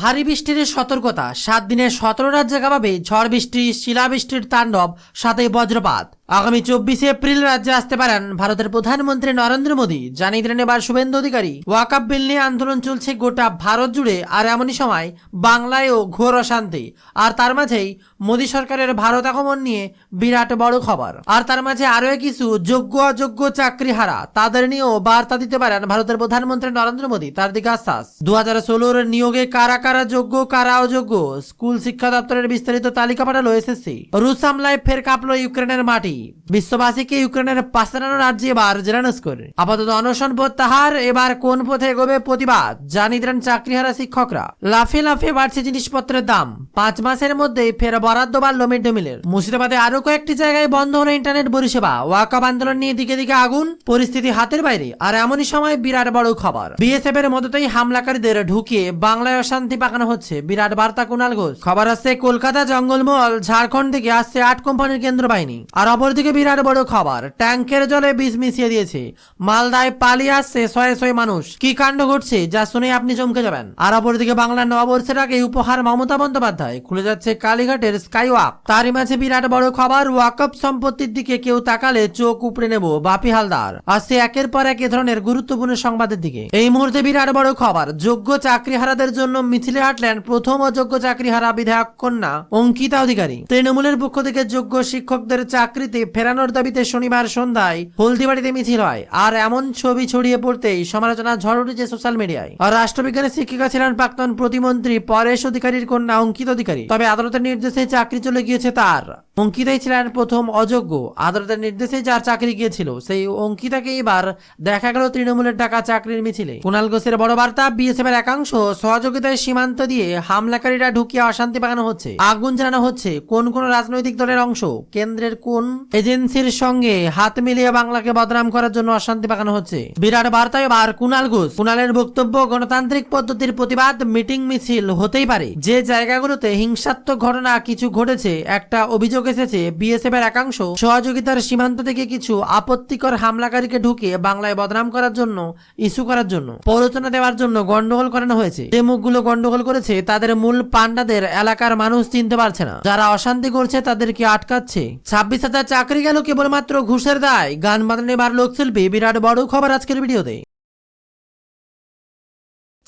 ভারী বৃষ্টির সতর্কতা। সাত দিনে সতেরো রাজ্যে কাঁপাবে ঝড় বৃষ্টি, শিলাবৃষ্টির তাণ্ডব সাথে বজ্রপাত। আগামী চব্বিশে এপ্রিল রাজ্যে আসতে পারেন ভারতের প্রধানমন্ত্রী নরেন্দ্র মোদী। জানিয়ে দিলেন এবার শুভেন্দু অধিকারী। ওয়াকাপ বিল নিয়ে আন্দোলন চলছে গোটা ভারত জুড়ে, আর এমনই সময় বাংলায়ও ঘোর অশান্তি। আর তার মাঝেই মোদী সরকারের ভারত আগমন নিয়ে বিরাট বড় খবর। আর তার মাঝে আরও কিছু যোগ্য অযোগ্য চাকরি হারা তাদের নিয়েও বার্তা দিতে পারেন ভারতের প্রধানমন্ত্রী নরেন্দ্র মোদী, তার দিকে আশ্বাস। দু হাজার ষোলোর নিয়োগে কারা কারা যোগ্য, কারা অযোগ্য, স্কুল শিক্ষা দপ্তরের বিস্তারিত তালিকা পাঠালো এসএসসি। রুশ হামলায় ফের কাঁপলো ইউক্রেনের মাটি। বিশ্ববাসীকে ইউক্রেনের পাশে দাঁড়ানো রাজ্যে এবার জেরানস্কর আপাতত অনশন প্রত্যাহার এবার কোন পথে এগোবে প্রতিবাদ, জানিয়ে দিলেন চাকরিহারা শিক্ষকরা। লাফে লাফে বাড়ছে জিনিসপত্রের দাম। পাঁচ মাসের মধ্যে ফের বরাদ্দ বাড়ল মিড ডে মিলের। মুর্শিদাবাদে আরও কয়েকটি জায়গায় বন্ধ হলো ইন্টারনেট পরিষেবা। ওয়াকাব আন্দোলন নিয়ে দিকে দিকে আগুন, পরিস্থিতি হাতের বাইরে। আর এমনই সময় বিরাট বড় খবর। বিএসএফ এর মদতেই হামলাকারীদের ঢুকিয়ে বাংলায় অশান্তি পাকানো হচ্ছে। বিরাট বার্তা কুণাল ঘোষ। খবর আসছে, কলকাতা জঙ্গলমহল, ঝাড়খণ্ড থেকে আসছে আট কোম্পানির কেন্দ্র বাহিনী আর অপরদিকে বিরাট বড় খবর, ট্যাঙ্কের জলে বিষ মিশিয়ে দিয়েছে। মালদায় পালিয়ে আসছে শয়ে শয়ে মানুষ। কি কাণ্ড ঘটছে, যা শুনে আপনি চমকে যাবেন। আর অপরদিকে বাংলার নববর্ষের আগে উপহার মমতা বন্দ্যোপাধ্যায়। খুলে যাচ্ছে কালীঘাটের স্কাই ওয়াক তারই মাঝে বিরাট বড় খবর, ওয়াকআপ সম্পত্তির দিকে কেউ তাকালে চোখ উপড়ে নেব বাপি হালদার। আসছে একের পর এক এ ধরনের গুরুত্বপূর্ণ সংবাদের দিকে। এই মুহূর্তে বিরাট বড় খবর, যোগ্য চাকরিহারাদের জন্য মিছিলে হাঁটলেন প্রথম অযোগ্য চাকরিহারা বিধায়ক কন্যা অঙ্কিতা অধিকারী। তৃণমূলের পক্ষ থেকে যোগ্য শিক্ষকদের চাকরিতে ফেরানোর দাবিতে শনিবার সন্ধ্যায় হলদিবাড়িতে মিছিল হয়। আর এমন ছবি ছড়িয়ে পড়তেই সমালোচনা ঝড় উঠেছে সোশ্যাল মিডিয়ায়। আর রাষ্ট্রবিজ্ঞানের শিক্ষিকা ছিলেন প্রাক্তন প্রতিমন্ত্রী পরেশ অধিকারীর কন্যা অঙ্কিত অধিকারী। তবে আদালতের নির্দেশে চাকরি চলে গিয়েছে তার। অঙ্কিতাই ছিলেন প্রথম অযোগ্য। আদালতের নির্দেশে যার চাকরি গিয়েছিল, সেই অঙ্কিতাকে এবার দেখা গেল তৃণমূলের টাকা চাকরির মিছিলে। কুণাল ঘোষের বড় বার্তা বিএসএফ এর একাংশ সহযোগিতায় সীমান্ত দিয়ে হামলাকারীরা ঢুকিয়ে অশান্তি পাকানো হচ্ছে। আগুন জ্বালানো হচ্ছে কোন কোন রাজনৈতিক দলের অংশ, কেন্দ্রের কোন এজেন্সির সঙ্গে হাত মিলিয়ে বাংলাকে বদনাম করার জন্য অশান্তি পাকানো হচ্ছে? বিরাট বার্তা এবার কুণাল ঘোষ। কুণালের বক্তব্য, গণতান্ত্রিক পদ্ধতির প্রতিবাদ, মিটিং মিছিল হতেই পারে। যে জায়গাগুলোতে হিংসাত্মক ঘটনা কিছু ঘটেছে, একটা অভিযোগ এসেছে বিএসএফ এর একাংশ সহযোগিতার সীমান্ত থেকে কিছু আপত্তিকর হামলাকারীকে ঢুকে বাংলায় বদনাম করার জন্য, ইস্যু করার জন্য প্ররোচনা দেওয়ার জন্য গন্ডগোল করানো হয়েছে। যে মুখগুলো গন্ডগোল করেছে, তাদের মূল পান্ডাদের এলাকার মানুষ চিনতে পারছে না। যারা অশান্তি করছে, তাদেরকে আটকাচ্ছে। ছাব্বিশ হাজার চাকরি গেল কেবলমাত্র ঘুষের দায়। গান বাদনে বার লোকশিল্পী, বিরাট বড় খবর আজকের ভিডিওতে।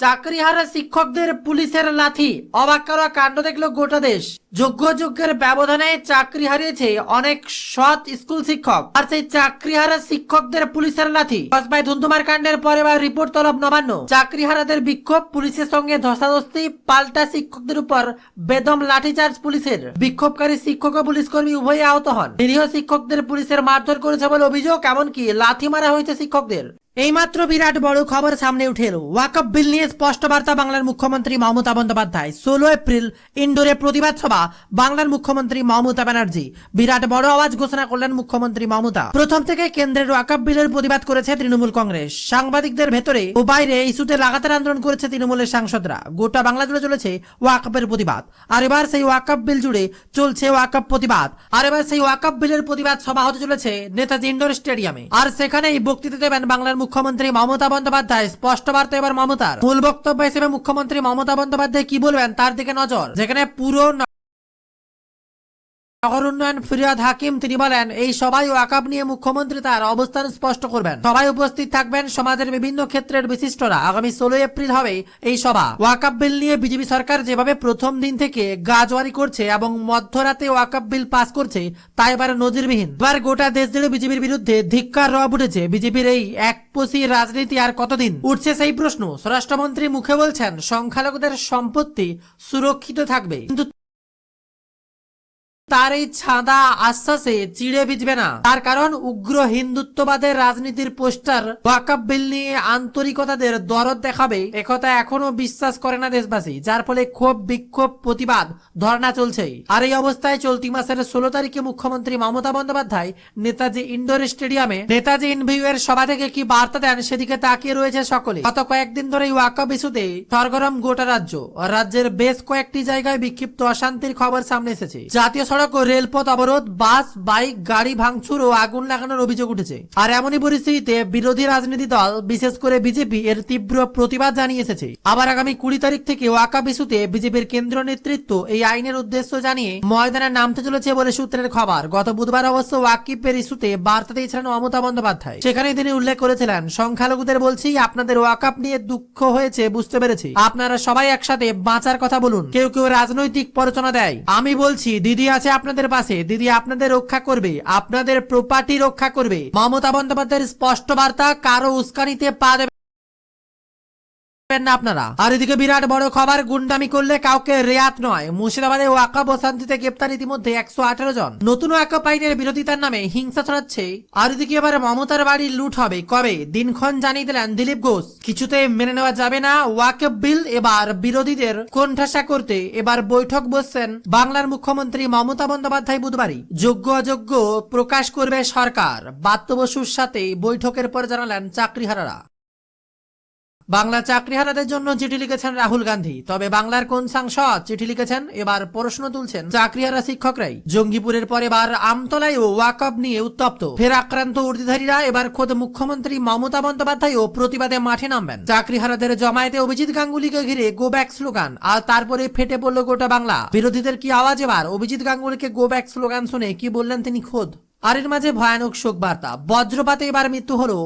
চাকরিহারা শিক্ষকদের পুলিশের লাথি। অবাক করা কাণ্ড দেখল গোটা দেশ। যোগ্য যোগ্যের ব্যবধানে চাকরি হারিয়েছে অনেক সৎ স্কুল শিক্ষক। আর সেই চাকরিহারা শিক্ষকদের পুলিশের লাথি। কসবাই ধুন্ধুমার কাণ্ডের পরে বা রিপোর্ট তলব নবান্ন। চাকরিহারাদের বিক্ষোভ পুলিশের সঙ্গে ধস্তাধস্তি, পাল্টা শিক্ষকদের উপর বেদম লাঠিচার্জ পুলিশের। বিক্ষোভকারী শিক্ষক ও পুলিশ কর্মী উভয়ে আহত হন। নিরীহ শিক্ষকদের পুলিশের মারধর করেছে বলে অভিযোগ, এমনকি লাথি মারা হয়েছে শিক্ষকদের। এইমাত্র বিরাট বড় খবর সামনে উঠে এলো। ওয়াকআপ বিল নিয়ে স্পষ্ট বার্তা বাংলার মুখ্যমন্ত্রী মমতা বন্দ্যোপাধ্যায়। ষোলো এপ্রিল, ইন্ডোরে প্রতিবাদ সভা, বাংলার মুখ্যমন্ত্রী মমতা ব্যানার্জি। বিরাট বড় আওয়াজ ঘোষণা করলেন মুখ্যমন্ত্রী মমতা। প্রথম থেকে কেন্দ্রের ওয়াকআপ বিলের প্রতিবাদ করেছে তৃণমূল কংগ্রেস। সাংবাদিকদের ভেতরে ও বাইরে ইস্যুতে লাগাতার আন্দোলন করেছে তৃণমূলের সাংসদরা। গোটা বাংলা জুড়ে চলেছে ওয়াকআপের প্রতিবাদ। আর এবার সেই ওয়াকআপ বিল জুড়ে চলছে ওয়াকআপ প্রতিবাদ। আর এবার সেই ওয়াকআপ বিলের প্রতিবাদ সভা হতে চলেছে নেতাজি ইন্ডোর স্টেডিয়ামে। আর সেখানেই বক্তৃতা দেবেন বাংলার মুখ্যমন্ত্রী মমতা বন্দ্যোপাধ্যায়। স্পষ্ট বার্তা এবার মমতার। মূল বক্তব্য হিসেবে মুখ্যমন্ত্রী মমতা বন্দ্যোপাধ্যায় কি বলবেন? তার দিকে নজর। যেখানে পুরো নগর উন্নয়ন ফিরিয়াদ হাকিম, তিনি বলেন, এই সবাই ওয়াকাব নিয়ে মুখ্যমন্ত্রী তার অবস্থান স্পষ্ট করবেন। সবাই উপস্থিত থাকবেন সমাজের বিভিন্ন ক্ষেত্রের বিশিষ্টরা। আগামী ষোলো এপ্রিল হবে এই সভা। ওয়াকাব বিল নিয়ে বিজেপি সরকার যেভাবে প্রথম দিন থেকে গাজওয়ারি করছে এবং মধ্যরাতে ওয়াকাব বিল পাস করছে, তা এবার নজিরবিহীন। এবার গোটা দেশ জুড়ে বিজেপির বিরুদ্ধে ধিক্কার রব উঠেছে। বিজেপির এই একপোষী রাজনীতি আর কতদিন? উঠছে সেই প্রশ্ন। স্বরাষ্ট্রমন্ত্রী মুখে বলছেন, সংখ্যালঘুদের সম্পত্তি সুরক্ষিত থাকবে। কিন্তু তার এই ছাদা আশ্বাসে চিড়ে ভিজবে না। তার কারণ উগ্র হিন্দুত্ববাদের রাজনীতির পোস্টার ওয়াকাব বিল নিয়ে আন্তরিকতাদের দরদ দেখাবে একথা এখনও বিশ্বাস করে না দেশবাসী, যার ফলে ক্ষোভ, বিক্ষোভ, প্রতিবাদ, ধর্ণা চলছেই আর এই অবস্থায় চলতি মাসের ষোলো তারিখে মুখ্যমন্ত্রী মমতা বন্দ্যোপাধ্যায় নেতাজি ইন্ডোর স্টেডিয়ামে নেতাজি ইনভিউ এর সভা থেকে কি বার্তা দেন সেদিকে তাকিয়ে রয়েছে সকলে। গত কয়েকদিন ধরে ওয়াকাব ইস্যুতে সরগরম গোটা রাজ্য। রাজ্যের বেশ কয়েকটি জায়গায় বিক্ষিপ্ত অশান্তির খবর সামনে এসেছে। জাতীয় সড়ক ও রেলপথ অবরোধ, বাস, বাইক, গাড়ি ভাঙচুর ও আগুন লাগানোর অভিযোগ উঠেছে। আর এমনই পরিস্থিতিতে বিরোধী রাজনীতি দল, বিশেষ করে বিজেপি, এর তীব্র প্রতিবাদ জানিয়ে এসেছে। আবার আগামী কুড়ি তারিখ থেকে ওয়াকা ইস্যুতে বিজেপির কেন্দ্রীয় নেতৃত্ব এই আইনের উদ্দেশ্য জানিয়ে ময়দানে নামতে চলেছে বলে সূত্রের খবর। গত বুধবার অবশ্য ওয়াকিপের ইস্যুতে বার্তা দিয়েছিলেন মমতা বন্দ্যোপাধ্যায়। সেখানে তিনি উল্লেখ করেছিলেন, সংখ্যালঘুদের বলছি, আপনাদের ওয়াকাপ নিয়ে দুঃখ হয়েছে, বুঝতে পেরেছি। আপনারা সবাই একসাথে বাঁচার কথা বলুন। কেউ কেউ রাজনৈতিক প্ররোচনা দেয়। আমি বলছি, দিদি আছে আপনাদের পাশে। দিদি আপনাদের রক্ষা করবে, আপনাদের প্রপার্টি রক্ষা করবে। মমতা বন্দ্যোপাধ্যায়ের স্পষ্ট বার্তা, কারও উস্কানিতে পা দেবে না আপনারা। আর এদিকে বিরাট বড় খবর, গুন্ডামি করলে কাউকে রেয়াত নয়। মুর্শিদাবাদে ওয়াকাব ও শান্তিতে গ্রেপ্তার ইতিমধ্যে একশো আঠারো জন। নতুন ওয়াকাব আইনের বিরোধিতার নামে হিংসা ছড়াচ্ছে। আর এদিকে এবার মমতার বাড়ি লুট হবে। কবে? দিনক্ষণ জানিয়ে দিলেন দিলীপ ঘোষ। কিছুতে মেনে নেওয়া যাবে না ওয়াকফ বিল। এবার বিরোধীদের কোণঠাসা করতে এবার বৈঠক বসছেন বাংলার মুখ্যমন্ত্রী মমতা বন্দ্যোপাধ্যায় বুধবারই। যোগ্য অযোগ্য প্রকাশ করবে সরকার। বাত্য বসুর সাথে বৈঠকের পর জানালেন চাকরিহারারা। বাংলা চাকরি চাকরিহারাদের জন্য চিঠি লিখেছেন রাহুল গান্ধী। তবে বাংলার কোন সাংসদ চিঠি লিখেছেন? এবার প্রশ্ন তুলছেন চাকরিহারা শিক্ষকরাই। জঙ্গিপুরের পর এবার আমতলায় ও নিয়ে উত্তপ্ত। ফের আক্রান্ত ঊর্ধ্বধারীরা এবার খোদ মুখ্যমন্ত্রী মমতা বন্দ্যোপাধ্যায় ও প্রতিবাদে মাঠে নামবেন। চাকরিহারাদের জমায়েতে অভিজিৎ গাঙ্গুলিকে ঘিরে গো ব্যাক স্লোগান আর তারপরে ফেটে পড়ল গোটা বাংলা। বিরোধীদের কি আওয়াজ এবার? অভিজিৎ গাঙ্গুলিকে গো ব্যাক স্লোগান শুনে কি বললেন তিনি খোদ? আর এর মাঝে ভয়ানক শোক বার্তা বজ্রপাতে এবার মৃত্যু হলো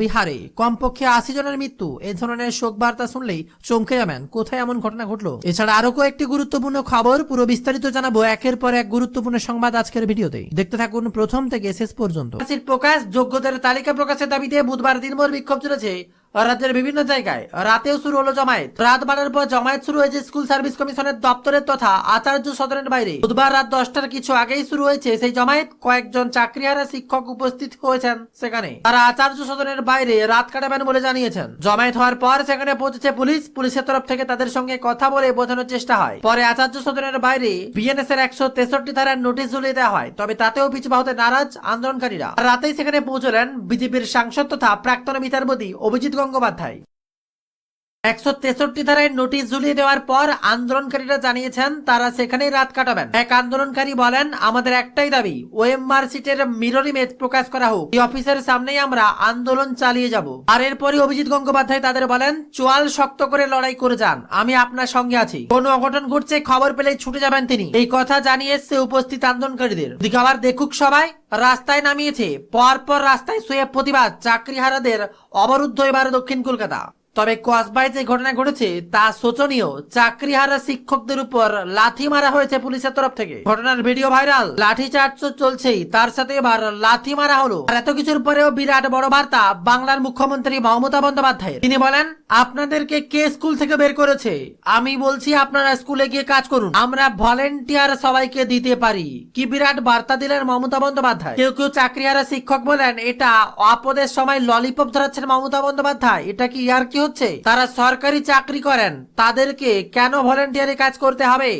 বিহারে কমপক্ষে আশি জনের মৃত্যু। এ ধরনের শোক বার্তা শুনলেই চমকে যাবেন। কোথায় এমন ঘটনা ঘটলো? এছাড়া আরও কয়েকটি গুরুত্বপূর্ণ খবর পুরো বিস্তারিত জানাব। একের পর এক গুরুত্বপূর্ণ সংবাদ আজকের ভিডিওতে। দেখতে থাকুন প্রথম থেকে শেষ পর্যন্ত। প্রকাশ যোগ্যতার তালিকা প্রকাশের দাবিতে বুধবার দিনভর বিক্ষোভ চলেছে। রাজ্যের বিভিন্ন জায়গায় রাতেও শুরু হলো জমায়েত। রাত বাড়ার পর জমায়েত শুরু হয়েছে স্কুল সার্ভিস কমিশনের দপ্তরের তথা আচার্য সদনের বাইরে। বুধবার রাত দশটার কিছু আগেই শুরু হয়েছে সেই জমায়েত। কয়েকজন চাকরিহারা শিক্ষক উপস্থিত হয়েছেন সেখানে। তারা আচার্য সদনের বাইরে রাত কাটাবেন বলে জানিয়েছেন। জমায়েত হওয়ার পর সেখানে পৌঁছেছে পুলিশ। পুলিশের তরফ থেকে তাদের সঙ্গে কথা বলে বোঝানোর চেষ্টা হয়। পরে আচার্য সদনের বাইরে বিএনএস এর একশো তেষট্টি ধারার নোটিশ ঝুলিয়ে দেওয়া হয়। তবে তাতেও পিছু হতে নারাজ আন্দোলনকারীরা। রাতেই সেখানে পৌঁছলেন বিজেপির সাংসদ তথা প্রাক্তন বিচারপতি অভিজিৎ গঙ্গোপাধ্যায়। একশো তেষট্টি ধারায় নোটিশ ঝুলিয়ে দেওয়ার পর আন্দোলনকারীরা জানিয়েছেন, তারা সেখানেই রাত কাটাবেন। এক আন্দোলনকারী বলেন, আমাদের একটাই দাবি ওএমআর সিটের মিরর ইমেজ প্রকাশ করা হোক। এই অফিসের সামনেই আমরা আন্দোলন চালিয়ে যাব। আর এরপরই অভিজিৎ গঙ্গোপাধ্যায় তাদের বলেন, চোয়াল শক্ত করে লড়াই করে যান, আমি আপনার সঙ্গে আছি। কোন অঘটন ঘটছে, খবর পেলেই ছুটে যাবেন তিনি। এই কথা জানিয়ে এসছে উপস্থিত আন্দোলনকারীদের। দিকে আবার দেখুক সবাই, রাস্তায় নামিয়েছে, পরপর রাস্তায় শুয়ে প্রতিবাদ, চাকরিহারাদের অবরুদ্ধ এবার দক্ষিণ কলকাতা। তবে কসবায় যে ঘটনা ঘটেছে, তা শোচনীয়। চাকরিহারা শিক্ষকদের উপর লাথি মারা হয়েছে পুলিশের তরফ থেকে। ঘটনার ভিডিও ভাইরাল, লাঠি চার্জ চলছেই। তার সাথে এবার লাথি মারা হলো। আর এত কিছুর পরেও বিরাট বড় বার্তা বাংলার মুখ্যমন্ত্রী মমতা বন্দ্যোপাধ্যায় তিনি বলেন, আপনাদেরকে কে স্কুল থেকে বের করেছে? আমি বলছি, আপনারা স্কুলে গিয়ে কাজ করুন। আমরা ভলেন্টিয়ার সবাইকে দিতে পারি। কি বিরাট বার্তা দিলেন মমতা বন্দ্যোপাধ্যায়। কেউ কেউ চাকরিহারা শিক্ষক বলেন, এটা আপদের সময় ললিপপ ধরাচ্ছেন মমতা বন্দ্যোপাধ্যায়। এটা কি ইয়ার কি হচ্ছে তারা সরকারি চাকরি করেন তাদেরকে কেন ভলেন্টিয়ারে কাজ করতে হবে?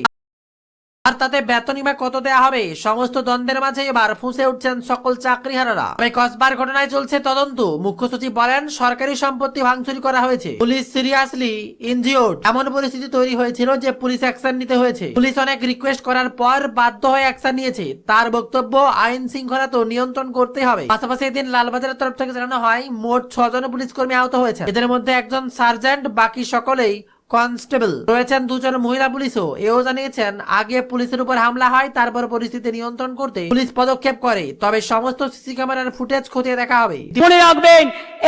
আর তাতে বা কত দেয়া হবে? সমস্ত দ্বন্দ্বের মাঝে এবার ফুঁসে উঠছেন সকল চাকরিহারারা। তবে কসবার ঘটনায় চলছে তদন্ত। মুখ্য সচিব বলেন, সরকারি সম্পত্তি ভাঙচুরি করা হয়েছে। Police seriously injured. এমন পরিস্থিতি তৈরি হয়েছিল যে পুলিশ অ্যাকশন নিতে হয়েছে। পুলিশ অনেক রিকোয়েস্ট করার পর বাধ্য হয়ে অ্যাকশন নিয়েছে। তার বক্তব্য, আইন শৃঙ্খলা তো নিয়ন্ত্রণ করতে হবে। পাশাপাশি এদিন লালবাজারের তরফ থেকে জানানো হয়, মোট ছজন পুলিশ কর্মী আহত হয়েছে এদের মধ্যে একজন সার্জেন্ট, বাকি সকলেই কনস্টেবল। রয়েছেন দুজন মহিলা পুলিশও। এও জানিয়েছেন, আগে পুলিশের উপর হামলা হয়, তারপর পরিস্থিতি নিয়ন্ত্রণ করতে পুলিশ পদক্ষেপ করে। তবে সমস্ত সিসি ক্যামেরার ফুটেজ খতিয়ে দেখা হবে। মনে রাখবেন,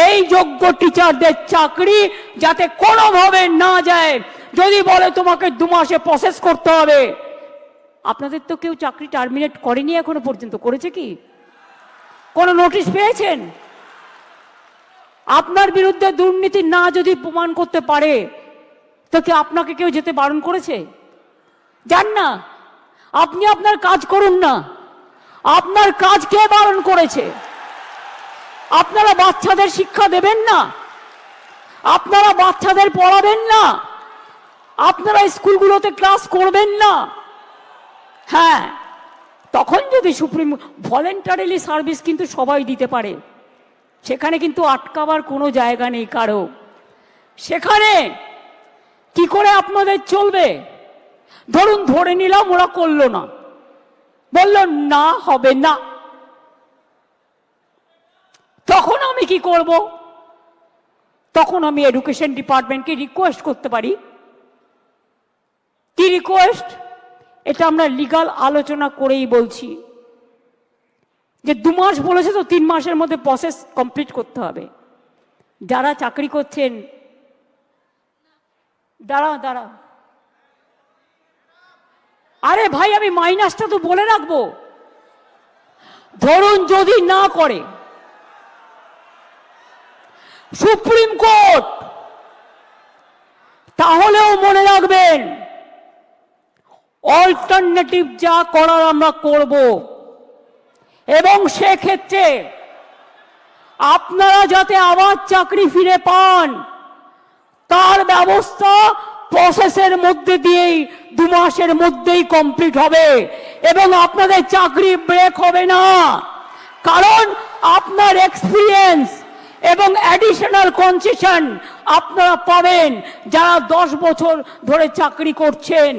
এই যোগ্য টিচারদের চাকরি যাতে কোনোভাবে না যায়। যদি বলে তোমাকে দু মাসে প্রসেস করতে হবে। আপনাদের তো কেউ চাকরি টার্মিনেট করেনি এখনও পর্যন্ত, করেছে কি? কোনো নোটিশ পেয়েছেন? আপনার বিরুদ্ধে দুর্নীতি না যদি প্রমাণ করতে পারে তো কি আপনাকে কেউ যেতে বারণ করেছে? যান না। আপনি আপনার কাজ করুন না। আপনার কাজ কে বারণ করেছে? আপনারা বাচ্চাদের শিক্ষা দেবেন না? আপনারা বাচ্চাদের পড়াবেন না? আপনারা স্কুলগুলোতে ক্লাস করবেন না? হ্যাঁ তখন যদি সুপ্রিম ভলেন্টারিলি সার্ভিস কিন্তু সবাই দিতে পারে। সেখানে কিন্তু আটকাবার কোনো জায়গা নেই কারও। সেখানে কি করে আপনাদের চলবে? ধরুন, ধরে নিলাম ওরা করল না। বলল, না, হবে না। তখন আমি কি করব? তখন আমি এডুকেশন ডিপার্টমেন্টকে রিকোয়েস্ট করতে পারি। কি রিকোয়েস্ট এটা আমরা লিগাল আলোচনা করেই বলছি। যে দু মাস বলেছে তো তিন মাসের মধ্যে প্রসেস কমপ্লিট করতে হবে। যারা চাকরি করছেন দাঁড়া দাঁড়া আরে ভাই, আমি মাইনাসটা তো বলে রাখব। ধরুন যদি না করে, সুপ্রিম কোর্ট, তাহলেও মনে রাখবেন অল্টারনেটিভ যা করার আমরা করব। এবং সেক্ষেত্রে আপনারা যাতে আবার চাকরি ফিরে পান তার ব্যবস্থা প্রসেসের মধ্যে দিয়েই দু মাসের মধ্যেই কমপ্লিট হবে। এবং আপনাদের চাকরি ব্রেক হবে না। কারণ আপনার এক্সপিরিয়েন্স এবং অ্যাডিশনাল কনসেশন আপনারা পাবেন যারা দশ বছর ধরে চাকরি করছেন।